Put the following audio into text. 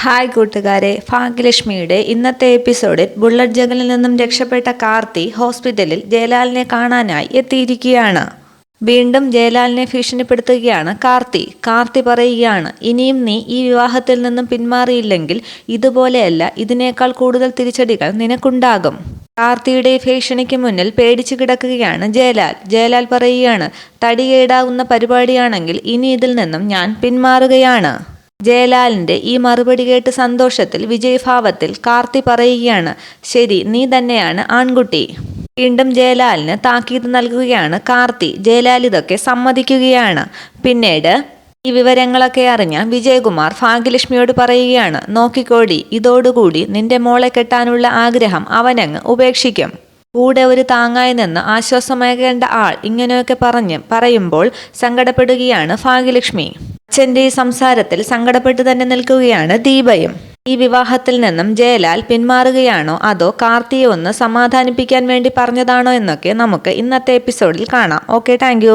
Hi കൂട്ടുകാരെ. ഭാഗ്യലക്ഷ്മിയുടെ ഇന്നത്തെ എപ്പിസോഡിൽ ബുള്ളറ്റ് ജഗലിൽ നിന്നും രക്ഷപ്പെട്ട കാർത്തി ഹോസ്പിറ്റലിൽ ജയലാലിനെ കാണാനായി എത്തിയിരിക്കുകയാണ്. വീണ്ടും ജയലാലിനെ ഭീഷണിപ്പെടുത്തുകയാണ് കാർത്തി. കാർത്തി പറയുകയാണ് ഇനിയും നീ ഈ വിവാഹത്തിൽ നിന്നും പിന്മാറിയില്ലെങ്കിൽ ഇതുപോലെയല്ല ഇതിനേക്കാൾ കൂടുതൽ തിരിച്ചടികൾ നിനക്കുണ്ടാകും. കാർത്തിയുടെ ഭീഷണിക്ക് മുന്നിൽ പേടിച്ചു കിടക്കുകയാണ് ജയലാൽ. ജയലാൽ പറയുകയാണ് തടികേടാവുന്ന പരിപാടിയാണെങ്കിൽ ഇനി ഇതിൽ നിന്നും ഞാൻ പിന്മാറുകയാണ്. ജയലാലിന്റെ ഈ മറുപടി കേട്ട് സന്തോഷത്തിൽ വിജയഭാവത്തിൽ കാർത്തി പറയുകയാണ് ശരി നീ തന്നെയാണ് ആൺകുട്ടി. വീണ്ടും ജയലാലിന് താക്കീത് നൽകുകയാണ് കാർത്തി. ജയലാൽ ഇതൊക്കെ സമ്മതിക്കുകയാണ്. പിന്നീട് ഈ വിവരങ്ങളൊക്കെ അറിഞ്ഞ വിജയകുമാർ ഭാഗ്യലക്ഷ്മിയോട് പറയുകയാണ് നോക്കിക്കോടി ഇതോടുകൂടി നിന്റെ മോളെ കെട്ടാനുള്ള ആഗ്രഹം അവനങ്ങ് ഉപേക്ഷിക്കും. കൂടെ ഒരു താങ്ങായി നിന്ന് ആശ്വാസമേകേണ്ട ആൾ ഇങ്ങനെയൊക്കെ പറഞ്ഞ് പറയുമ്പോൾ സങ്കടപ്പെടുകയാണ് ഭാഗ്യലക്ഷ്മി. അച്ഛന്റെ ഈ സംസാരത്തിൽ സങ്കടപ്പെട്ട് തന്നെ നിൽക്കുകയാണ് ദീപയും. ഈ വിവാഹത്തിൽ നിന്നും ജയലാൽ പിന്മാറുകയാണോ അതോ കാർത്തിയെ ഒന്ന് സമാധാനിപ്പിക്കാൻ വേണ്ടി പറഞ്ഞതാണോ എന്നൊക്കെ നമുക്ക് ഇന്നത്തെ എപ്പിസോഡിൽ കാണാം. Okay thank